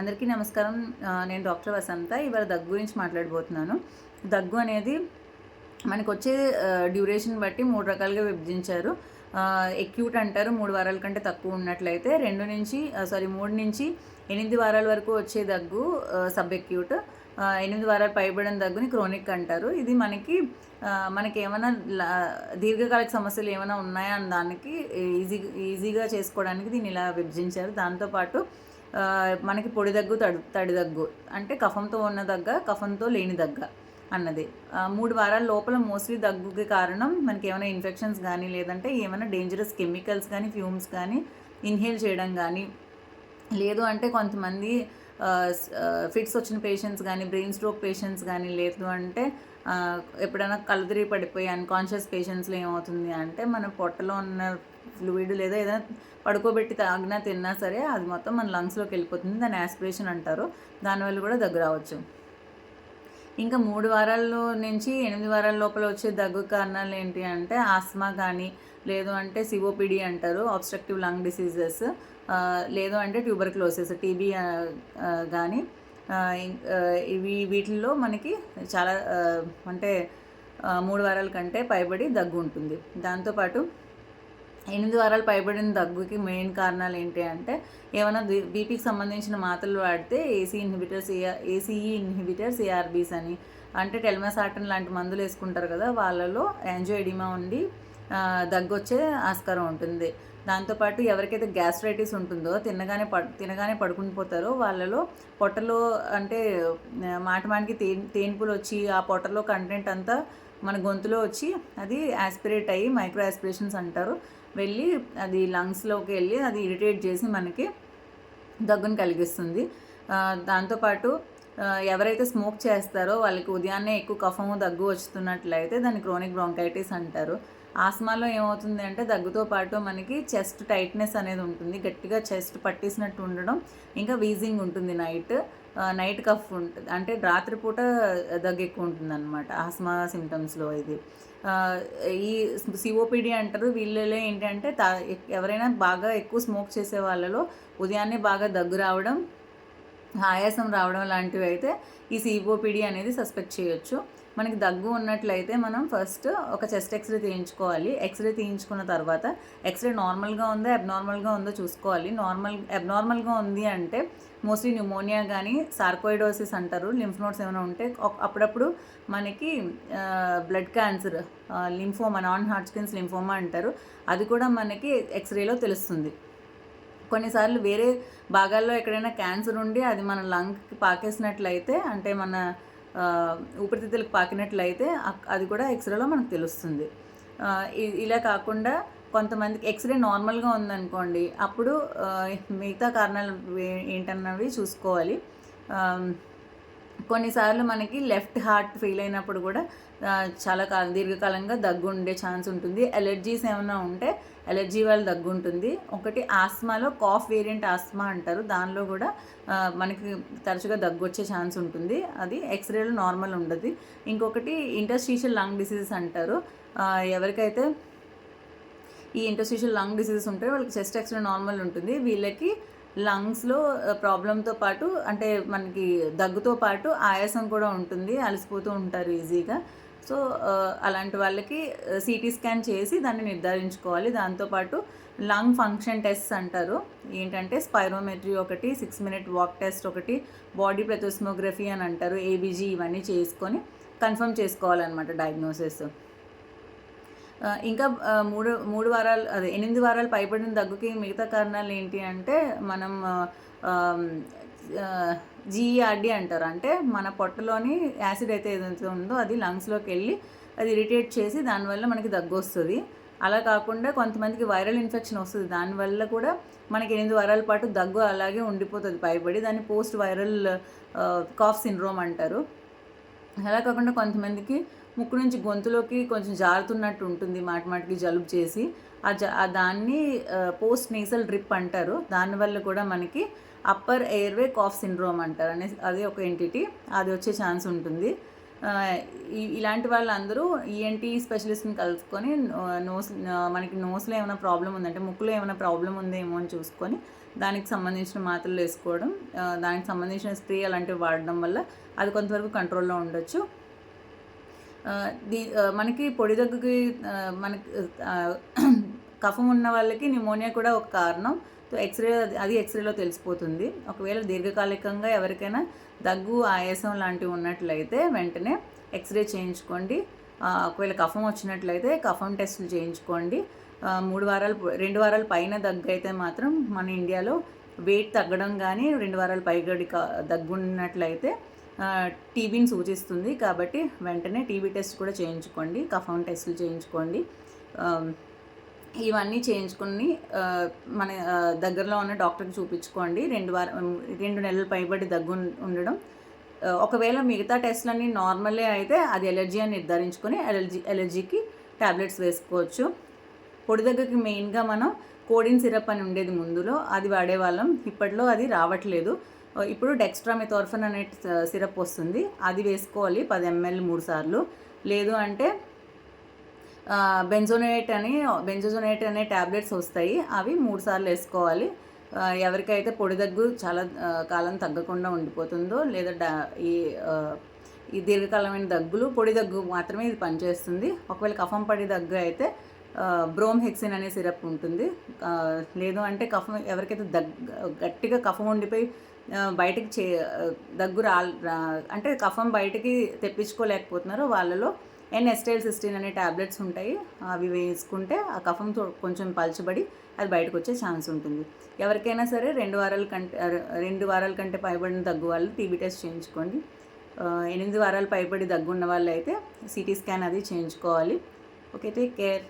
అందరికీ నమస్కారం. నేను డాక్టర్ వసంత ఇవాళ దగ్గు గురించి మాట్లాడబోతున్నాను. దగ్గు అనేది మనకు వచ్చే డ్యూరేషన్ బట్టి మూడు రకాలుగా విభజించారు. ఎక్యూట్ అంటారు మూడు వారాల కంటే తక్కువ ఉన్నట్లయితే రెండు నుంచి సారీ మూడు నుంచి ఎనిమిది వారాల వరకు వచ్చే దగ్గు సబ్ ఎక్యూట్ ఎనిమిది వారాలు పైబడిన దగ్గుని క్రోనిక్ అంటారు. ఇది మనకి మనకి ఏమైనా దీర్ఘకాలిక సమస్యలు ఏమైనా ఉన్నాయా అని దానికి ఈజీ ఈజీగా చేసుకోవడానికి దీన్ని ఇలా విభజించారు. దాంతోపాటు మనకి పొడి దగ్గు తడి తడి దగ్గు. అంటే కఫంతో ఉన్న దగ్గ కఫంతో లేని దగ్గ అన్నది. మూడు వారాల లోపల మోస్ట్లీ దగ్గుకి కారణం మనకి ఏమైనా ఇన్ఫెక్షన్స్ కానీ లేదంటే ఏమైనా డేంజరస్ కెమికల్స్ కానీ ఫ్యూమ్స్ కానీ ఇన్హేల్ చేయడం కానీ లేదు అంటే కొంతమంది ఫిట్స్ వచ్చిన పేషెంట్స్ కానీ బ్రెయిన్ స్ట్రోక్ పేషెంట్స్ కానీ లేదు అంటే ఎప్పుడైనా కళ్ళు పడిపోయి అన్కాన్షియస్ పేషెంట్స్లో ఏమవుతుంది అంటే మన పొట్టలో ఉన్న ఫ్లూయిడ్ లేదా ఏదైనా పడుకోబెట్టి తాగినా తిన్నా సరే అది మొత్తం మన లంగ్స్లోకి వెళ్ళిపోతుంది. దాన్ని యాస్పిరేషన్ అంటారు. దానివల్ల కూడా దగ్గు రావచ్చు. ఇంకా మూడు వారాల్లో నుంచి ఎనిమిది వారాల లోపల వచ్చే దగ్గు కారణాలు ఏంటి అంటే ఆస్మా కానీ లేదు అంటే సిఓపిడి అంటారు ఆబ్స్ట్రక్టివ్ లంగ్ డిసీజెస్ లేదు అంటే ట్యూబర్ క్లోసెస్ టీబీ కానీ ఇవి వీటిల్లో మనకి చాలా అంటే మూడు వారాల కంటే పైబడి దగ్గు ఉంటుంది. దాంతోపాటు ఎనిమిది వారాలు పైబడిన దగ్గుకి మెయిన్ కారణాలు ఏంటి అంటే ఏమైనా బీపీకి సంబంధించిన మాత్రలు వాడితే AC inhibitors ACE inhibitors ARBs అని అంటే టెల్మెసాటన్ లాంటి మందులు వేసుకుంటారు కదా వాళ్ళలో యాంజోఎడిమా ఉండి దగ్గు వచ్చే ఆస్కారం ఉంటుంది. దాంతోపాటు ఎవరికైతే గ్యాస్ట్రైటిస్ ఉంటుందో తినగానే పడు తినగానే పడుకుని పోతారో వాళ్ళలో పొట్టలో అంటే మాటమాటికి మాట మాటికి తేన్ తేన్పులు వచ్చి ఆ పొట్టలో కంటెంట్ అంతా మన గొంతులో వచ్చి అది యాస్పిరేట్ అయ్యి మైక్రో యాస్పిరేషన్స్ అంటారు. వెళ్ళి అది లంగ్స్లోకి వెళ్ళి అది ఇరిటేట్ చేసి మనకి దగ్గును కలిగిస్తుంది. దాంతోపాటు ఎవరైతే స్మోక్ చేస్తారో వాళ్ళకి ఉదయాన్నే ఎక్కువ కఫము దగ్గు వస్తున్నట్లయితే దాన్ని క్రోనిక్ బ్రాంకైటిస్ అంటారు. ఆస్మాలో ఏమవుతుంది అంటే దగ్గుతో పాటు మనకి చెస్ట్ టైట్నెస్ అనేది ఉంటుంది. గట్టిగా చెస్ట్ పట్టేసినట్టు ఉండడం ఇంకా వీజింగ్ ఉంటుంది నైట్. నైట్ కఫ్ ఉంటుంది అంటే రాత్రిపూట దగ్గు ఎక్కువ ఉంటుంది అనమాట ఆస్మా సిమ్టమ్స్లో ఇది. ఈ సిఓపిడి అంటారు వీళ్ళలో ఏంటంటే ఎవరైనా బాగా ఎక్కువ స్మోక్ చేసే వాళ్ళలో ఉదయాన్నే బాగా దగ్గు రావడం ఆయాసం రావడం లాంటివి అయితే ఈ సిఓపిడి అనేది సస్పెక్ట్ చేయొచ్చు. మనకి దగ్గు ఉన్నట్లయితే మనం ఫస్ట్ ఒక చెస్ట్ ఎక్స్రే తీయించుకోవాలి. ఎక్స్రే తీయించుకున్న తర్వాత ఎక్స్రే నార్మల్గా ఉందా అబ్నార్మల్గా ఉందో చూసుకోవాలి. నార్మల్ అబ్నార్మల్గా ఉంది అంటే మోస్ట్లీ న్యూమోనియా కానీ సార్కోయిడోసిస్ అంటారు. లింఫ్ నోట్స్ ఏమైనా ఉంటే అప్పుడప్పుడు మనకి blood cancer lymphoma non Hodgkin's lymphoma అంటారు. అది కూడా మనకి ఎక్స్రేలో తెలుస్తుంది. కొన్నిసార్లు వేరే భాగాల్లో ఎక్కడైనా క్యాన్సర్ ఉండి అది మన లంగ్కి పాకేసినట్లయితే అంటే మన ఊపిరితిత్తులకు పాకినట్లయితే అది కూడా ఎక్స్రేలో మనకు తెలుస్తుంది. ఇలా కాకుండా కొంతమందికి ఎక్స్రే నార్మల్గా ఉందనుకోండి అప్పుడు మిగతా కారణాలు ఏంటన్నవి చూసుకోవాలి. కొన్నిసార్లు మనకి లెఫ్ట్ హార్ట్ ఫెయిల్ అయినప్పుడు కూడా చాలా కాలం దీర్ఘకాలంగా దగ్గు ఉండే ఛాన్స్ ఉంటుంది. ఎలర్జీస్ ఏమైనా ఉంటే ఎలర్జీ వల్ల దగ్గు ఉంటుంది ఒకటి ఆస్మాలో కాఫ్ వేరియంట్ ఆస్మా అంటారు. దానిలో కూడా మనకి తరచుగా దగ్గు వచ్చే ఛాన్స్ ఉంటుంది. అది ఎక్స్రేలో నార్మల్ ఉండదు. ఇంకొకటి ఇంటర్స్టీషియల్ లంగ్ డిసీజెస్ అంటారు. ఎవరికైతే ఈ ఇంటర్స్టిషియల్ లంగ్ డిసీజెస్ ఉంటే వాళ్ళకి చెస్ట్ ఎక్స్రే నార్మల్ ఉంటుంది. వీళ్ళకి లంగ్స్లో ప్రాబ్లంతో పాటు అంటే మనకి దగ్గుతో పాటు ఆయాసం కూడా ఉంటుంది అలసిపోతూ ఉంటారు ఈజీగా. సో అలాంటి వాళ్ళకి సిటీ స్కాన్ చేసి దాన్ని నిర్ధారించుకోవాలి. దాంతోపాటు లంగ్ ఫంక్షన్ టెస్ట్ అంటారు. ఏంటంటే స్పైరోమెట్రీ ఒకటి సిక్స్ మినిట్ వాక్ టెస్ట్ ఒకటి బాడీ ప్లెథోస్మోగ్రఫీ అని అంటారు ఏబీజీ ఇవన్నీ చేసుకొని కన్ఫర్మ్ చేసుకోవాలన్నమాట డయాగ్నోసిస్. ఇంకా మూడు మూడు వారాలు అదే ఎనిమిది వారాలు పైబడిన దగ్గుకి మిగతా కారణాలు ఏంటి అంటే మనం జీఈఆర్డీ అంటారు. అంటే మన పొట్టలోని యాసిడ్ అయితే ఏదైతే ఉందో అది లంగ్స్లోకి వెళ్ళి అది ఇరిటేట్ చేసి దానివల్ల మనకి దగ్గు వస్తుంది. అలా కాకుండా కొంతమందికి వైరల్ ఇన్ఫెక్షన్ వస్తుంది. దానివల్ల కూడా మనకి ఎనిమిది వారాల పాటు దగ్గు అలాగే ఉండిపోతుంది పైబడి. దాన్ని పోస్ట్ వైరల్ కాఫ్ సిండ్రోమ్ అంటారు. అలా కాకుండా కొంతమందికి ముక్కు నుంచి గొంతులోకి కొంచెం జారుతున్నట్టు ఉంటుంది మాటి మాటికి జలుబు చేసి. ఆ జ ఆ దాన్ని పోస్ట్ నేసల్ డ్రిప్ అంటారు. దానివల్ల కూడా మనకి అప్పర్ ఎయిర్వే కాఫ్ సిండ్రోమ్ అంటారు. అనే అది ఒక ఎంటిటీ అది వచ్చే ఛాన్స్ ఉంటుంది. ఇలాంటి వాళ్ళందరూ ఈఎన్టీ స్పెషలిస్ట్ని కలుసుకొని నోస్ మనకి నోస్లో ఏమైనా ప్రాబ్లం ఉందంటే ముక్కులో ఏమైనా ప్రాబ్లం ఉందేమో అని చూసుకొని దానికి సంబంధించిన మాత్రలు వేసుకోవడం దానికి సంబంధించిన స్ప్రే అలాంటివి వాడడం వల్ల అది కొంతవరకు కంట్రోల్లో ఉండొచ్చు. మనకి పొడి దగ్గుకి మనకి కఫం ఉన్న వాళ్ళకి న్యూమోనియా కూడా ఒక కారణం. సో ఎక్స్రే అది ఎక్స్రేలో తెలిసిపోతుంది. ఒకవేళ దీర్ఘకాలికంగా ఎవరికైనా దగ్గు ఆయాసం లాంటివి ఉన్నట్లయితే వెంటనే ఎక్స్రే చేయించుకోండి. ఒకవేళ కఫం వచ్చినట్లయితే కఫం టెస్టులు చేయించుకోండి. మూడు వారాలు రెండు వారాల పైన దగ్గు అయితే మాత్రం మన ఇండియాలో వెయిట్ తగ్గడం కానీ రెండు వారాల పైగడి క- దగ్గు ఉన్నట్లయితే టీబీని సూచిస్తుంది కాబట్టి వెంటనే టీబీ టెస్ట్ కూడా చేయించుకోండి కఫౌన్ టెస్టులు చేయించుకోండి. ఇవన్నీ చేయించుకుని మన దగ్గరలో ఉన్న డాక్టర్కి చూపించుకోండి. రెండు వారం రెండు నెలల పైబడి దగ్గు ఉండడం. ఒకవేళ మిగతా టెస్ట్లన్నీ నార్మలే అయితే అది ఎలర్జీ అని నిర్ధారించుకొని ఎలర్జీ ఎలర్జీకి ట్యాబ్లెట్స్ వేసుకోవచ్చు. పొడి దగ్గరికి మెయిన్గా మనం కోడిన్ సిరప్ అని ఉండేది ముందులో అది వాడేవాళ్ళం. ఇప్పట్లో అది రావట్లేదు. ఇప్పుడు డెక్స్ట్రామిథోర్ఫన్ అనే సిరప్ వస్తుంది. అది వేసుకోవాలి పది ఎంఎల్ మూడు సార్లు. లేదు అంటే బెంజోనేట్ అని బెంజోజోనేట్ అనే ట్యాబ్లెట్స్ వస్తాయి. అవి మూడు సార్లు వేసుకోవాలి. ఎవరికైతే పొడి దగ్గు చాలా కాలం తగ్గకుండా ఉండిపోతుందో లేదా డా- ఈ ఈ దీర్ఘకాలమైన దగ్గులు పొడి దగ్గు మాత్రమే ఇది పనిచేస్తుంది. ఒకవేళ కఫం పడి దగ్గు అయితే బ్రోమ్ హెక్సిన్ అనే సిరప్ ఉంటుంది. లేదు అంటే కఫం ఎవరికైతే దగ్గ గట్టిగా కఫం ఉండిపోయి బయటకి బయటికి చే దగ్గు రా రా- అంటే కఫం బయటికి తెప్పించుకోలేకపోతున్నారో వాళ్ళలో ఎన్ ఎస్టైల్ సిస్టీన్ అనే ట్యాబ్లెట్స్ ఉంటాయి. అవి వేసుకుంటే ఆ కఫం కొంచెం పలచబడి అది బయటకు వచ్చే ఛాన్స్ ఉంటుంది. ఎవరికైనా సరే రెండు వారాల కంటే రెండు వారాల కంటే పైబడిన దగ్గు వాళ్ళు టీబీ టెస్ట్ చేయించుకోండి. ఎనిమిది వారాలు పైబడి దగ్గు ఉన్న వాళ్ళు అయితే సిటీ స్కాన్ అది చేయించుకోవాలి. Okay take care.